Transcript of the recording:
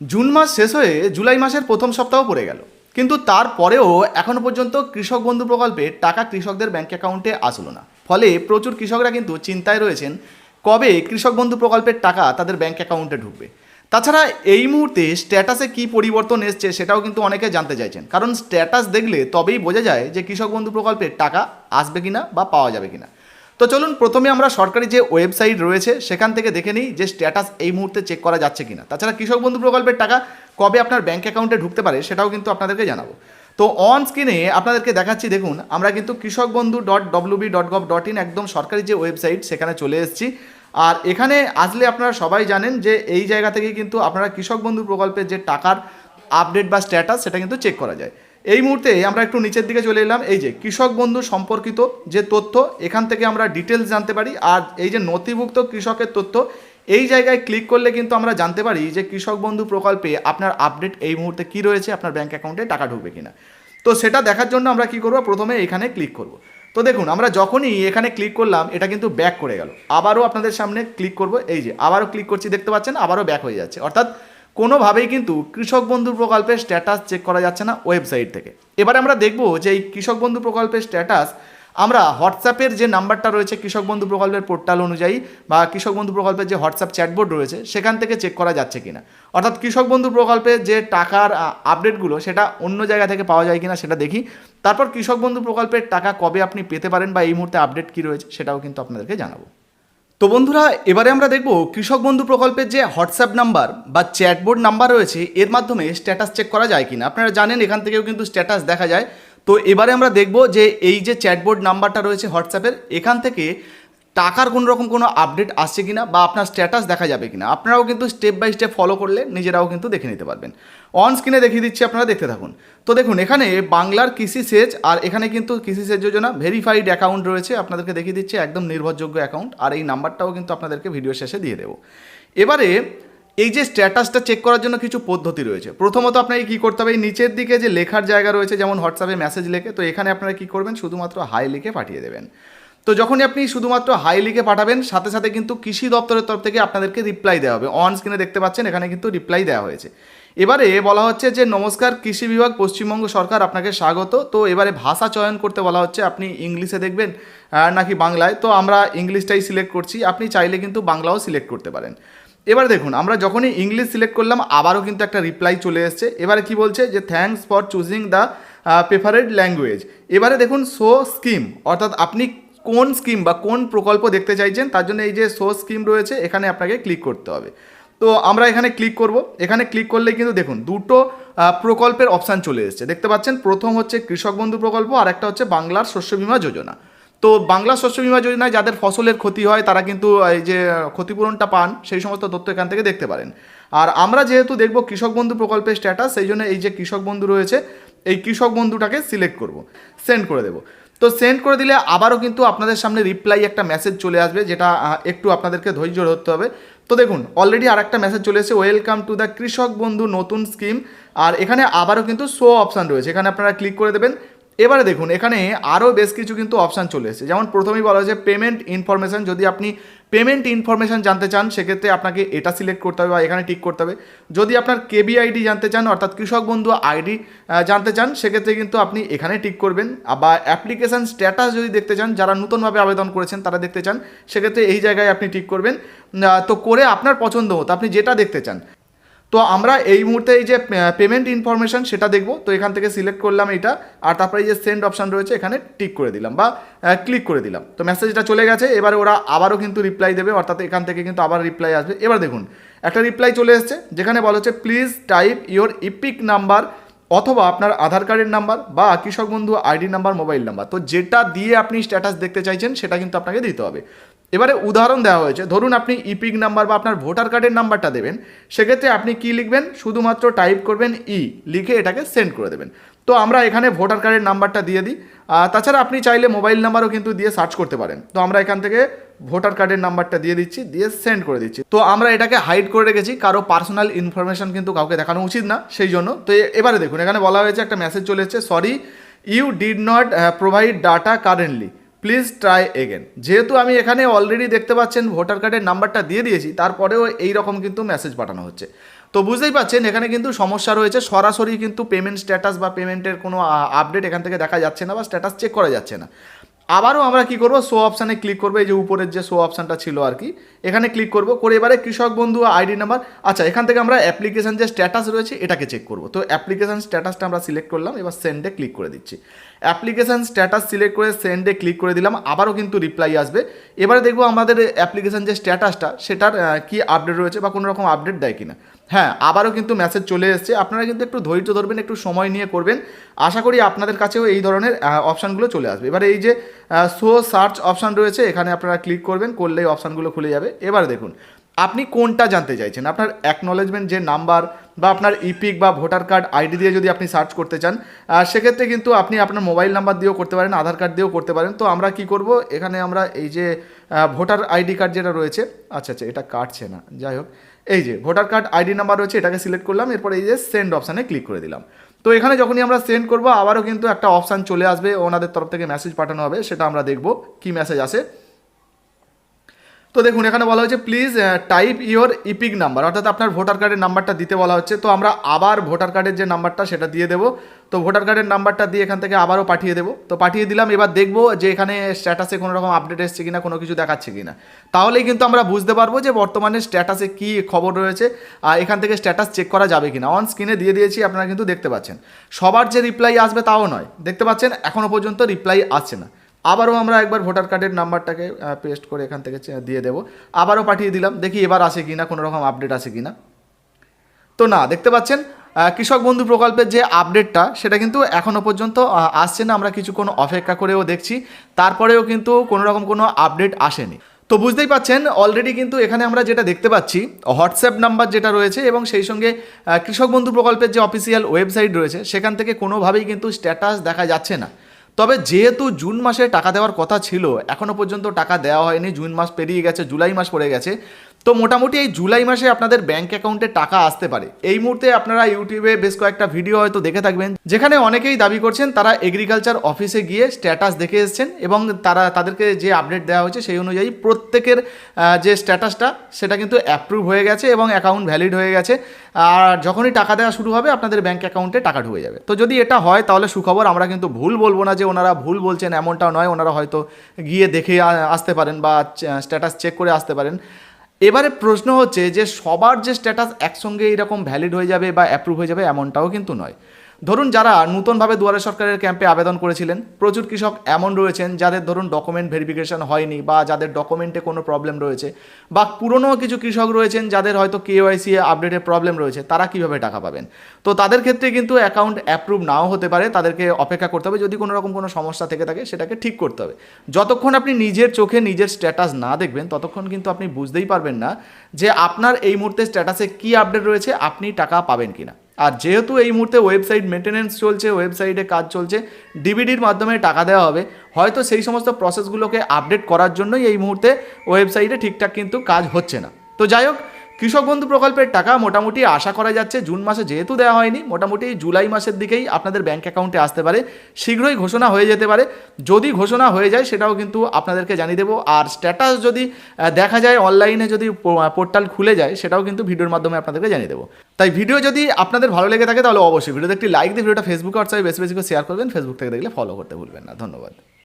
June মাস শেষ হয়ে জুলাই মাসের প্রথম সপ্তাহ পড়ে গেল। কিন্তু তারপরেও এখনও পর্যন্ত কৃষক বন্ধু প্রকল্পে টাকা কৃষকদের ব্যাঙ্ক অ্যাকাউন্টে আসলো না। ফলে প্রচুর কৃষকরা কিন্তু চিন্তায় রয়েছেন, কবে কৃষক বন্ধু প্রকল্পের টাকা তাদের ব্যাঙ্ক অ্যাকাউন্টে ঢুকবে? তাছাড়া এই মুহূর্তে স্ট্যাটাসে কী পরিবর্তন এসছে সেটাও কিন্তু অনেকে জানতে চাইছেন। কারণ স্ট্যাটাস দেখলে তবেই বোঝা যায় যে কৃষক বন্ধু প্রকল্পের টাকা আসবে কিনা বা পাওয়া যাবে কিনা। তো চলুন প্রথমে আমরা সরকারি যে ওয়েবসাইট রয়েছে, সেখান থেকে দেখে নিই যে স্ট্যাটাস এই মুহূর্তে চেক করা যাচ্ছে কিনা। তাছাড়া কৃষক বন্ধু প্রকল্পের টাকা কবে আপনার ব্যাঙ্ক অ্যাকাউন্টে ঢুকতে পারে, সেটাও কিন্তু আপনাদেরকে জানাব। তো অন স্ক্রিনে আপনাদেরকে দেখাচ্ছি, দেখুন, আমরা কিন্তু Krishak Bandhu dot WB dot gov dot in একদম সরকারি যে ওয়েবসাইট, সেখানে চলে এসেছি। আর এখানে আসলে আপনারা সবাই জানেন যে এই জায়গা থেকেই কিন্তু আপনারা কৃষক বন্ধু প্রকল্পের যে টাকার আপডেট বা স্ট্যাটাস সেটা কিন্তু চেক করা যায়। এই মুহূর্তে আমরা একটু নিচের দিকে চলে এলাম। এই যে কৃষক বন্ধু সম্পর্কিত যে তথ্য, এখান থেকে আমরা ডিটেলস জানতে পারি। আর এই যে নথিভুক্ত কৃষকের তথ্য, এই জায়গায় ক্লিক করলে কিন্তু আমরা জানতে পারি যে কৃষক বন্ধু প্রকল্পে আপনার আপডেট এই মুহূর্তে কি রয়েছে, আপনার ব্যাঙ্ক অ্যাকাউন্টে টাকা ঢুকবে কিনা। তো সেটা দেখার জন্য আমরা কি করব, প্রথমে এখানে ক্লিক করব। তো দেখুন, আমরা যখনই এখানে ক্লিক করলাম, এটা কিন্তু ব্যাক করে গেল। আবারও আপনাদের সামনে ক্লিক করব। এই যে, আবারও ক্লিক করছি, দেখতে পাচ্ছেন, আবারও ব্যাক হয়ে যাচ্ছে। অর্থাৎ কোনোভাবেই কিন্তু কৃষক বন্ধু প্রকল্পের স্ট্যাটাস চেক করা যাচ্ছে না ওয়েবসাইট থেকে। এবারে আমরা দেখব যে এই কৃষক বন্ধু প্রকল্পের স্ট্যাটাস আমরা হোয়াটসঅ্যাপের যে নাম্বারটা রয়েছে কৃষক বন্ধু প্রকল্পের পোর্টাল অনুযায়ী বা কৃষক বন্ধু প্রকল্পের যে হোয়াটসঅ্যাপ চ্যাটবোর্ড রয়েছে, সেখান থেকে চেক করা যাচ্ছে কিনা। অর্থাৎ কৃষক বন্ধু প্রকল্পের যে টাকার আপডেটগুলো সেটা অন্য জায়গা থেকে পাওয়া যায় কিনা সেটা দেখি। তারপর কৃষক বন্ধু প্রকল্পের টাকা কবে আপনি পেতে পারেন বা এই মুহূর্তে আপডেট কী রয়েছে, সেটাও কিন্তু আপনাদেরকে জানাব। তো বন্ধুরা, এবারে আমরা দেখব কৃষক বন্ধু প্রকল্পের যে হোয়াটসঅ্যাপ নাম্বার বা চ্যাটবোর্ড নাম্বার রয়েছে, এর মাধ্যমে স্ট্যাটাস চেক করা যায় কিনা। আপনারা জানেন, এখান থেকেও কিন্তু স্ট্যাটাস দেখা যায়। তো এবারে আমরা দেখব যে এই যে চ্যাটবোর্ড নাম্বারটা রয়েছে হোয়াটসঅ্যাপের, এখান থেকে টাকার কোনো রকম কোনো আপডেট আসছে কিনা বা আপনার স্ট্যাটাস দেখা যাবে কিনা, আপনারাও কিন্তু স্টেপ বাই স্টেপ ফলো করলে নিজেরাও কিন্তু দেখে নিতে পারবেন। অন স্ক্রিনে দেখিয়ে দিচ্ছি, আপনারা দেখতে থাকুন। তো দেখুন, এখানে বাংলার কৃষি সেচ আর এখানে কিন্তু কৃষি সেচ যোজনা ভেরিফাইড অ্যাকাউন্ট রয়েছে। আপনাদেরকে দেখিয়ে দিচ্ছি, একদম নির্ভরযোগ্য অ্যাকাউন্ট আর এই নাম্বারটাও কিন্তু আপনাদেরকে ভিডিও শেষে দিয়ে দেবো। এবারে এই যে স্ট্যাটাসটা চেক করার জন্য কিছু পদ্ধতি রয়েছে। প্রথমত আপনাকে কী করতে হবে, এই নিচের দিকে যে লেখার জায়গা রয়েছে, যেমন হোয়াটসঅ্যাপে মেসেজ লেখে, তো এখানে আপনারা কী করবেন, শুধুমাত্র হাই লিখে পাঠিয়ে দেবেন। তো যখনই আপনি শুধুমাত্র হাই লিখে পাঠাবেন, সাথে সাথে কিন্তু কৃষি দপ্তরের তরফ থেকে আপনাদেরকে রিপ্লাই দেওয়া হবে। অন স্ক্রিনে দেখতে পাচ্ছেন, এখানে কিন্তু রিপ্লাই দেওয়া হয়েছে। এবারে বলা হচ্ছে যে, নমস্কার, কৃষি বিভাগ, পশ্চিমবঙ্গ সরকার আপনাকে স্বাগত। তো এবারে ভাষা চয়ন করতে বলা হচ্ছে, আপনি ইংলিশে দেখবেন নাকি বাংলায়। তো আমরা ইংলিশটাই সিলেক্ট করছি, আপনি চাইলে কিন্তু বাংলাও সিলেক্ট করতে পারেন। এবার দেখুন, আমরা যখনই ইংলিশ সিলেক্ট করলাম, আবারও কিন্তু একটা রিপ্লাই চলে এসছে। এবারে কি বলছে যে thanks for choosing the preferred language এবারে দেখুন শো স্কিম অর্থাৎ আপনি কোন স্কিম বা কোন প্রকল্প দেখতে চাইছেন, তার জন্য এই যে শো স্কিম রয়েছে, এখানে আপনাকে ক্লিক করতে হবে। তো আমরা এখানে ক্লিক করব। এখানে ক্লিক করলে কিন্তু দেখুন, দুটো প্রকল্পের অপশান চলে এসেছে। দেখতে পাচ্ছেন, প্রথম হচ্ছে কৃষক বন্ধু প্রকল্প, আর একটা হচ্ছে বাংলার শস্য বীমা যোজনা। তো বাংলা শস্য বীমা যোজনায় যাদের ফসলের ক্ষতি হয়, তারা কিন্তু এই যে, ক্ষতিপূরণটা পান, সেই সমস্ত তথ্য এখান থেকে দেখতে পারেন। আর আমরা যেহেতু দেখব কৃষক বন্ধু প্রকল্পের স্ট্যাটাস সেই জন্য এই যে কৃষক বন্ধু রয়েছে, এই কৃষক বন্ধুটাকে সিলেক্ট করব সেন্ড করে দেবো। তো সেন্ড করে দিলে আবারও কিন্তু আপনাদের সামনে রিপ্লাই একটা মেসেজ চলে আসবে, যেটা একটু আপনাদেরকে ধৈর্য ধরতে হবে। তো দেখুন অলরেডি আর একটা মেসেজ চলে এসেছে ওয়েলকাম টু দ্য কৃষক বন্ধু নতুন স্কিম আর এখানে আবারও কিন্তু শো অপশান রয়েছে। এখানে আপনারা ক্লিক করে দেবেন এবারে দেখুন, এখানে আরও বেশ কিছু কিন্তু অপশান চলে এসেছে। যেমন প্রথমেই বলা হয়েছে পেমেন্ট ইনফরমেশন যদি আপনি পেমেন্ট ইনফরমেশন জানতে চান, সেক্ষেত্রে আপনাকে এটা সিলেক্ট করতে হবে বা এখানে টিক করতে হবে। যদি আপনার কেবি আইডি জানতে চান, অর্থাৎ কৃষক বন্ধু আইডি জানতে চান, সেক্ষেত্রে কিন্তু আপনি এখানে টিক করবেন। বা অ্যাপ্লিকেশান স্ট্যাটাস যদি দেখতে চান, যারা নতুনভাবে আবেদন করেছেন, তারা দেখতে চান, সেক্ষেত্রে এই জায়গায় আপনি টিক করবেন। তো করে আপনার পছন্দ মতো, আপনি যেটা দেখতে চান। তো আমরা এই মুহূর্তে এই যে পেমেন্ট ইনফরমেশন সেটা দেখব। তো এখান থেকে সিলেক্ট করলাম এটা আর তারপরে এই যে সেন্ড অপশান রয়েছে, এখানে টিক করে দিলাম বা ক্লিক করে দিলাম। তো মেসেজটা চলে গেছে, এবারে ওরা আবারও কিন্তু রিপ্লাই দেবে, অর্থাৎ এখান থেকে কিন্তু আবার রিপ্লাই আসবে। এবার দেখুন, একটা রিপ্লাই চলে এসছে, যেখানে বলা হচ্ছে please type your EPIC number অথবা আপনার আধার কার্ডের নাম্বার বা কৃষক বন্ধু আইডি নাম্বার মোবাইল নাম্বার তো যেটা দিয়ে আপনি স্ট্যাটাস দেখতে চাইছেন, সেটা কিন্তু আপনাকে দিতে হবে। এবারে উদাহরণ দেওয়া হয়েছে। ধরুন আপনি ইপিক নাম্বার বা আপনার ভোটার কার্ডের নাম্বারটা দেবেন। সেক্ষেত্রে আপনি কি লিখবেন? শুধুমাত্র টাইপ করবেন ই লিখে এটাকে সেন্ড করে দেবেন। তো আমরা এখানে ভোটার কার্ডের নাম্বারটা দিয়ে দিই। তাছাড়া আপনি চাইলে মোবাইল নাম্বারও কিন্তু দিয়ে সার্চ করতে পারেন। তো আমরা এখান থেকে ভোটার কার্ডের নাম্বারটা দিয়ে দিচ্ছি, দিয়ে সেন্ড করে দিচ্ছি। তো আমরা এটাকে হাইড করে রেখেছি। কারও পার্সোনাল ইনফরমেশন কিন্তু কাউকে দেখানো উচিত না, সেই জন্য। তো এবারে দেখুন, এখানে বলা হয়েছে, একটা মেসেজ চলে এসেছে sorry you did not provide data currently please try again যেহেতু আমি এখানে অলরেডি দেখতে পাচ্ছেন ভোটার কার্ডের নাম্বারটা দিয়ে দিয়েছি, তারপরেও এই রকম কিন্তু মেসেজ পাঠানো হচ্ছে। তো বুঝতেই পারছেন এখানে কিন্তু সমস্যা রয়েছে, সরাসরি কিন্তু পেমেন্ট স্ট্যাটাস বা পেমেন্টের কোনো আপডেট এখান থেকে দেখা যাচ্ছে না বা স্ট্যাটাস চেক করা যাচ্ছে না। আবারও আমরা কি করব? শো অপশানে ক্লিক করব। এই যে উপরের যে শো অপশানটা ছিল আর কি, এখানে ক্লিক করব। করে এবারে কৃষক বন্ধু আইডি নাম্বার আচ্ছা এখান থেকে আমরা অ্যাপ্লিকেশান যে স্ট্যাটাস রয়েছে, এটাকে চেক করব। তো অ্যাপ্লিকেশন স্ট্যাটাসটা আমরা সিলেক্ট করলাম, এবার সেন্ডে ক্লিক করে দিচ্ছি। অ্যাপ্লিকেশান স্ট্যাটাস সিলেক্ট করে সেন্ডে ক্লিক করে দিলাম, আবারও কিন্তু রিপ্লাই আসবে। এবারে দেখব আমাদের অ্যাপ্লিকেশান যে স্ট্যাটাসটা সেটার কি আপডেট রয়েছে বা কোনো রকম আপডেট দেয় কিনা। হ্যাঁ আবারও কিন্তু মেসেজ চলে এসেছে। আপনারা কিন্তু একটু ধৈর্য ধরবেন, একটু সময় নিয়ে করবেন। আশা করি আপনাদের কাছেও এই ধরনের অপশানগুলো চলে আসবে। এবারে এই যে শো সার্চ অপশান রয়েছে, এখানে আপনারা ক্লিক করবেন, করলেই অপশানগুলো খুলে যাবে। এবার দেখুন, আপনি কোনটা জানতে চাইছেন? আপনার অ্যাকনোলেজমেন্ট যে নাম্বার বা আপনার ইপিক বা ভোটার কার্ড আইডি দিয়ে যদি আপনি সার্চ করতে চান সেক্ষেত্রে কিন্তু আপনি আপনার মোবাইল নাম্বার দিয়েও করতে পারেন, আধার কার্ড দিয়েও করতে পারেন। তো আমরা কি করব? এখানে আমরা এই যে ভোটার আইডি কার্ড যেটা রয়েছে আচ্ছা আচ্ছা এটা কাটছে না। যাই হোক এই যে ভোটার কার্ড আইডি নাম্বার রয়েছে, এটাকে সিলেক্ট করলাম, এরপরে এই যে সেন্ড অপশানে ক্লিক করে দিলাম। তো এখানে যখনই আমরা সেন্ড করব, আবারও কিন্তু একটা অপশান চলে আসবে, ওনাদের তরফ থেকে মেসেজ পাঠানো হবে, সেটা আমরা দেখব, কি মেসেজ আসে। তো দেখুন, এখানে বলা হয়েছে please type your EPIC number অর্থাৎ আপনার ভোটার কার্ডের নাম্বারটা দিতে বলা হচ্ছে। তো আমরা আবার ভোটার কার্ডের যে নাম্বারটা সেটা দিয়ে দেবো। তো ভোটার কার্ডের নাম্বারটা দিয়ে এখান থেকে আবারও পাঠিয়ে দেবো। তো পাঠিয়ে দিলাম, এবার দেখব যে এখানে স্ট্যাটাসে কোনো রকম আপডেট এসছে কিনা, কোনো কিছু দেখাচ্ছে কিনা। তাহলেই কিন্তু আমরা বুঝতে পারব যে বর্তমানে স্ট্যাটাসে কী খবর রয়েছে, আর এখান থেকে স্ট্যাটাস চেক করা যাবে কিনা। অন স্ক্রিনে দিয়ে দিয়েছি, আপনারা কিন্তু দেখতে পাচ্ছেন। সবার যে রিপ্লাই আসবে তাও নয়। দেখতে পাচ্ছেন এখনও পর্যন্ত রিপ্লাই আসছে না। আবারও আমরা একবার ভোটার কার্ডের নাম্বারটাকে পেস্ট করে এখান থেকে দিয়ে দেবো। আবারও পাঠিয়ে দিলাম, দেখি এবার আসে কিনা, কোনো রকম আপডেট আসে কি না তো না, দেখতে পাচ্ছেন কৃষক বন্ধু প্রকল্পের যে আপডেটটা সেটা কিন্তু এখনও পর্যন্ত আসছে না। আমরা কিছুক্ষণ অপেক্ষা করেও দেখছি। তারপরেও কিন্তু কোনো রকম কোনো আপডেট আসেনি। তো বুঝতেই পাচ্ছেন অলরেডি কিন্তু এখানে আমরা যেটা দেখতে পাচ্ছি হোয়াটসঅ্যাপ নাম্বার যেটা রয়েছে এবং সেই সঙ্গে কৃষক বন্ধু প্রকল্পের যে অফিসিয়াল ওয়েবসাইট রয়েছে, সেখান থেকে কোনোভাবেই কিন্তু স্ট্যাটাস দেখা যাচ্ছে না। তবে যেহেতু জুন মাসে টাকা দেওয়ার কথা ছিল এখনও পর্যন্ত টাকা দেওয়া হয়নি। জুন মাস পেরিয়ে গেছে, জুলাই মাস পড়ে গেছে। তো মোটামুটি এই জুলাই মাসে আপনাদের ব্যাংক অ্যাকাউন্টে টাকা আসতে পারে। এই মুহূর্তে আপনারা ইউটিউবে বেশ কয়েকটা ভিডিও হয়তো দেখে থাকবেন, যেখানে অনেকেই দাবি করছেন তারা এগ্রিকালচার অফিসে গিয়ে স্ট্যাটাস দেখে এসছেন এবং তারা, তাদেরকে যে আপডেট দেওয়া হয়েছে সেই অনুযায়ী প্রত্যেকের যে স্ট্যাটাসটা সেটা কিন্তু অ্যাপ্রুভ হয়ে গেছে এবং অ্যাকাউন্ট ভ্যালিড হয়ে গেছে। আর যখনই টাকা দেওয়া শুরু হবে, আপনাদের ব্যাংক অ্যাকাউন্টে টাকা ঢুকে যাবে। তো যদি এটা হয়, তাহলে সুখবর, আমরা কিন্তু ভুল বলব না যে ওনারা ভুল বলছেন এমনটাও নয়। ওনারা হয়তো গিয়ে দেখে আসতে পারেন বা স্ট্যাটাস চেক করে আসতে পারেন। এবারে প্রশ্ন হচ্ছে যে সবার যে স্ট্যাটাস একসঙ্গে এরকম ভ্যালিড হয়ে যাবে বা অ্যাপ্রুভ হয়ে যাবে এমনটাও কিন্তু নয়। ধরুন যারা নূতনভাবে দুয়ারে সরকারের ক্যাম্পে আবেদন করেছিলেন, প্রচুর কৃষক এমন রয়েছেন যাদের ধরুন ডকুমেন্ট ভেরিফিকেশন হয়নি বা যাদের ডকুমেন্টে কোনো প্রবলেম রয়েছে বা পুরনো কিছু কৃষক রয়েছেন যাদের হয়তো কেওয়াইসি আপডেটের প্রবলেম রয়েছে, তারা কীভাবে টাকা পাবেন? তো তাদের ক্ষেত্রে কিন্তু অ্যাকাউন্ট অ্যাপ্রুভ নাও হতে পারে, তাদেরকে অপেক্ষা করতে হবে। যদি কোনো রকম কোনো সমস্যা থেকে থাকে, সেটাকে ঠিক করতে হবে। যতক্ষণ আপনি নিজের চোখে নিজের স্ট্যাটাস না দেখবেন, ততক্ষণ কিন্তু আপনি বুঝতেই পারবেন না যে আপনার এই মুহূর্তে স্ট্যাটাসে কী আপডেট রয়েছে, আপনি টাকা পাবেন কিনা। আর যেহেতু এই মুহূর্তে ওয়েবসাইট মেনটেন্স চলছে ওয়েবসাইটে কাজ চলছে ডিবিডির মাধ্যমে টাকা দেওয়া হবে, হয়তো সেই সমস্ত প্রসেসগুলোকে আপডেট করার জন্যই এই মুহূর্তে ওয়েবসাইটে ঠিকঠাক কিন্তু কাজ হচ্ছে না। তো যাই হোক কৃষক বন্ধু প্রকল্পের টাকা মোটামুটি আশা করা যাচ্ছে জুন মাসে যেহেতু দেওয়া হয়নি, মোটামুটি জুলাই মাসের দিকেই আপনাদের ব্যাংক অ্যাকাউন্টে আসতে পারে। শীঘ্রই ঘোষণা হয়ে যেতে পারে। যদি ঘোষণা হয়ে যায় সেটাও কিন্তু আপনাদেরকে জানিয়ে দেবো। আর স্ট্যাটাস যদি দেখা যায় অনলাইনে যদি পোর্টাল খুলে যায় সেটাও কিন্তু ভিডিওর মাধ্যমে আপনাদেরকে জানিয়ে দেবো। তাই ভিডিও যদি আপনাদের ভালো লেগে থাকে তাহলে অবশ্যই ভিডিওতে একটি লাইক দিয়ে ভিডিওটা ফেসবুকে হোয়াটসঅ্যাপে বেশি বেশি করে শেয়ার করবেন। ফেসবুক থেকে দেখলে ফলো করতে ভুলবেন না। ধন্যবাদ।